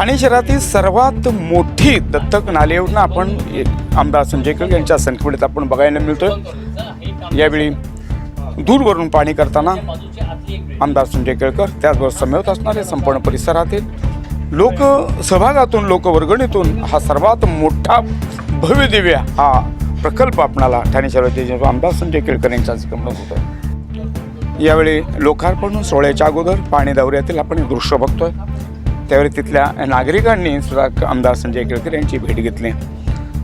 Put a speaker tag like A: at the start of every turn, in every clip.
A: ठाणे शहरातील सर्वात मोठी दत्तक नाले योजना आपण आमदार संजय केळकर यांच्या संख्येत आपण बघायला मिळतोय. यावेळी दूरवरून पाणी करताना आमदार संजय केळकर त्याचबरोबर समेत असणारे संपूर्ण परिसरातील लोक सहभागातून लोकवर्गणीतून हा सर्वात मोठा भव्य दिव्य हा प्रकल्प आपणाला ठाणे शहराचे आमदार संजय केळकर यांच्या संकल्पनेत होतोय. यावेळी लोकार्पण सोहळ्याच्या अगोदर पाणी दौऱ्यातील आपण दृश्य बघतोय. त्यावेळी तिथल्या नागरिकांनी सुद्धा आमदार संजय केळकर यांची भेट घेतली.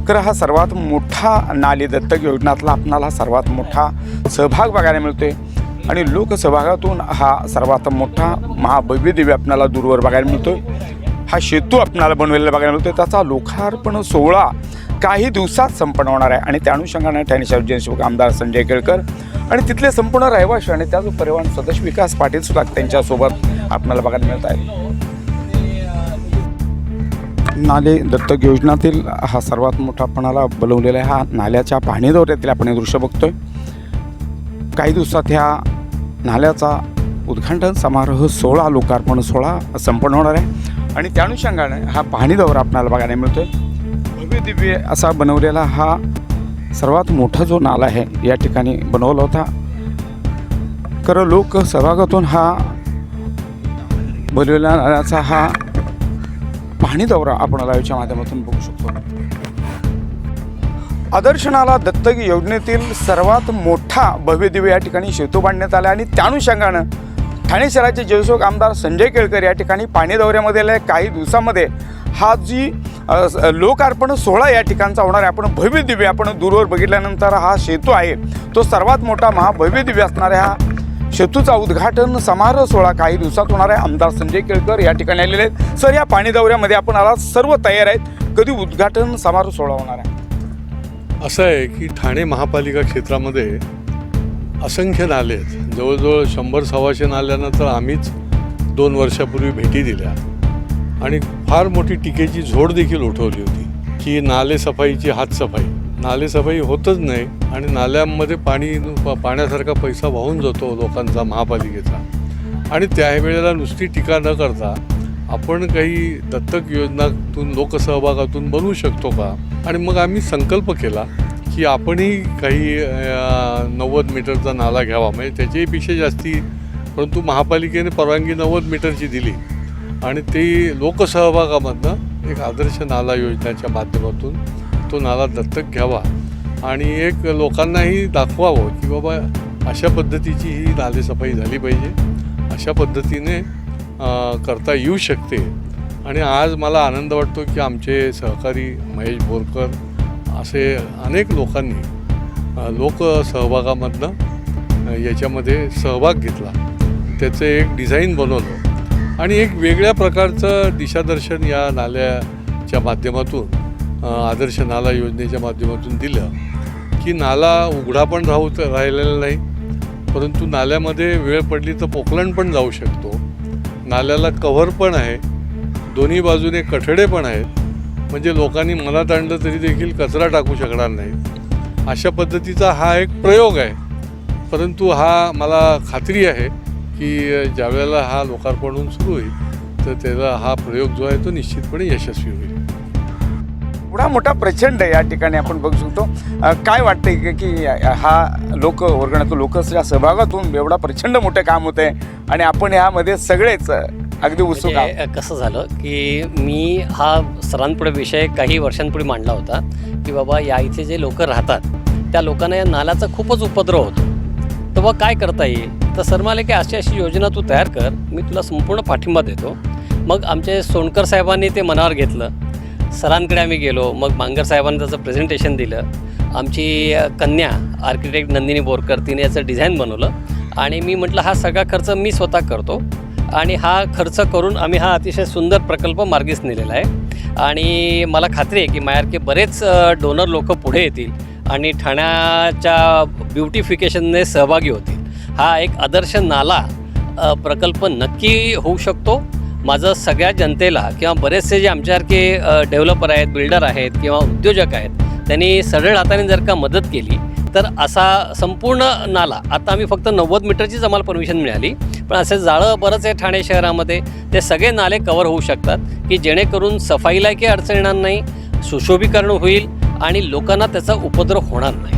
A: तर हा सर्वात मोठा नाली दत्तक योजनातला आपणाला सर्वात मोठा सहभाग बघायला मिळतोय. आणि लोकसहभागातून हा सर्वात मोठा महाभव्य दिव्य दूरवर बघायला मिळतोय. हा सेतू आपणाला बनवलेला बघायला मिळतोय. त्याचा लोकार्पण सोहळा काही दिवसात संपन्न होणार आहे. आणि त्या अनुषंगाने ठाणे शहर जनसेवक आमदार संजय केळकर आणि तिथले संपूर्ण रहिवासी आणि त्याच परिवहन सदस्य विकास पाटील सुद्धा त्यांच्यासोबत आपल्याला बघायला मिळत आहे नाले दत्तक योजनातील हा सर्वात मोठा आपणाला बनवलेला आहे. हा नाल्याच्या पाणी दौऱ्यातील आपण हे दृश्य बघतोय. काही दिवसात ह्या नाल्याचा उद्घाटन समारोह सोहळा लोकार्पण सोहळा संपन्न होणार आहे. आणि त्या अनुषंगाने हा पाणी दौरा आपल्याला बघायला मिळतोय. भव्य दिव्य असा बनवलेला हा सर्वात मोठा जो नाला आहे या ठिकाणी बनवला होता. खरं लोक सहभागातून हा बनवलेला नाल्याचा हा पाणी दौरा आपण लाईव्हच्या माध्यमातून बघू शकतो. आदर्शनाला दत्तक योजनेतील सर्वात मोठा भव्यदिव्य या ठिकाणी सेतू बांधण्यात आला आणि त्या अनुषंगानं ठाणे शहराचे जयशोक आमदार संजय केळकर या ठिकाणी पाणी दौऱ्यामध्ये आले. काही दिवसामध्ये हा जी लोकार्पण सोहळा या ठिकाणचा होणार आहे. आपण भव्य दिव्य आपण दूरवर बघितल्यानंतर हा सेतू आहे. तो सर्वात मोठा महाभव्य दिव्य असणाऱ्या हा सेतूचा उद्घाटन समारोह सोहळा काही दिवसात होणार आहे. आमदार संजय केळकर या ठिकाणी आलेले आहेत. सर या पाणी दौऱ्यामध्ये आपण आला सर्व तयार आहेत. कधी उद्घाटन समारोह सोहळा होणार आहे?
B: असं आहे की ठाणे महापालिका क्षेत्रामध्ये असंख्य नाले आहेत. जवळजवळ शंभर सव्वाशे नाल्यांना तर आम्हीच दोन वर्षापूर्वी भेटी दिल्या. आणि फार मोठी टीकेची झोड देखील उठवली होती की नाले सफाईची हातसफाई. नालेसफाई होतच नाही आणि नाल्यांमध्ये पाणी प- पाण्यासारखा पैसा वाहून जातो लोकांचा महापालिकेचा. आणि त्यावेळेला नुसती टीका न करता आपण काही दत्तक योजनातून लोकसहभागातून बनवू शकतो का? आणि मग आम्ही संकल्प केला की आपणही काही नव्वद मीटरचा नाला घ्यावा. म्हणजे त्याच्याहीपेक्षा जास्ती परंतु महापालिकेने परवानगी नव्वद मीटरची दिली. आणि ते लोकसहभागामधनं एक आदर्श नाला योजनेच्या माध्यमातून तो नाला दत्तक घ्यावा आणि एक लोकांनाही दाखवावं की बाबा अशा पद्धतीची ही नालेसफाई झाली पाहिजे. अशा पद्धतीने करता येऊ शकते. आणि आज मला आनंद वाटतो की आमचे सहकारी महेश बोरकर असे अनेक लोकांनी लोक लोकसहभागामधनं याच्यामध्ये सहभाग घेतला. त्याचं एक डिझाईन बनवलं आणि एक वेगळ्या प्रकारचं दिशादर्शन या नाल्याच्या माध्यमातून आदर्श नाला योजनेच्या माध्यमातून दिलं. की नाला उघडा पण राहू राहिलेला नाही परंतु नाल्यामध्ये वेळ पडली तर पोकलन पण जाऊ शकतो. नाल्याला कव्हर पण आहे दोन्ही बाजूने कठडे पण आहेत म्हणजे लोकांनी मनात आणलं तरी देखील कचरा टाकू शकणार नाही. अशा पद्धतीचा हा एक प्रयोग आहे. परंतु हा मला खात्री आहे की ज्यावेळेला हा लोकार्पण होऊन सुरू होईल तर त्याला हा प्रयोग जो आहे तो निश्चितपणे यशस्वी होईल.
A: एवढा मोठा प्रचंड या ठिकाणी आपण बघू शकतो. काय वाटतंय की- की हा लोक वर्गणातून लोकच्या सहभागातून एवढा प्रचंड मोठं काम होत आहे आणि आपण यामध्ये सगळेच अगदी उत्सुक
C: म्हणजे कसं झालं की मी हा सरांपुढे विषय काही वर्षांपूर्वी मांडला होता की बाबा या इथे जे लोक राहतात त्या लोकांना या नाल्याचा खूपच उपद्रव होतो. तर मग काय करता येईल? तर सर म्हणाले की अशी अशी योजना तू तयार कर मी तुला संपूर्ण पाठिंबा देतो. मग आमचे सोनकर साहेबांनी ते मनावर घेतलं. सरांकडे आम्ही गेलो मग मांगर साहेबांनी त्याचं प्रेझेंटेशन दिलं. आमची कन्या आर्किटेक्ट नंदिनी बोरकर तिने याचं डिझाईन बनवलं. आणि मी म्हटलं हा सगळा खर्च मी स्वतः करतो. आणि हा खर्च करून आम्ही हा अतिशय सुंदर प्रकल्प मार्गीस नेलेला आहे. आणि मला खात्री आहे की माझ्यासारखे बरेच डोनर लोक पुढे येतील आणि ठाण्याच्या ब्युटिफिकेशनने सहभागी होतील. हा एक आदर्श नाला प्रकल्प नक्की होऊ शकतो. माझं सगळ्या जनतेला किंवा बरेचसे जे आमच्यासारखे डेव्हलपर आहेत बिल्डर आहेत किंवा उद्योजक आहेत त्यांनी सरळ हाताने जर का मदत केली तर असा संपूर्ण नाला आता आम्ही फक्त नव्वद मीटरचीच आम्हाला परमिशन मिळाली पण असे जाळं बरंच आहे ठाणे शहरामध्ये ते सगळे नाले कवर होऊ शकतात की जेणेकरून सफाईला काही अडचण येणार नाही सुशोभीकरण होईल आणि लोकांना त्याचा उपद्रव होणार नाही.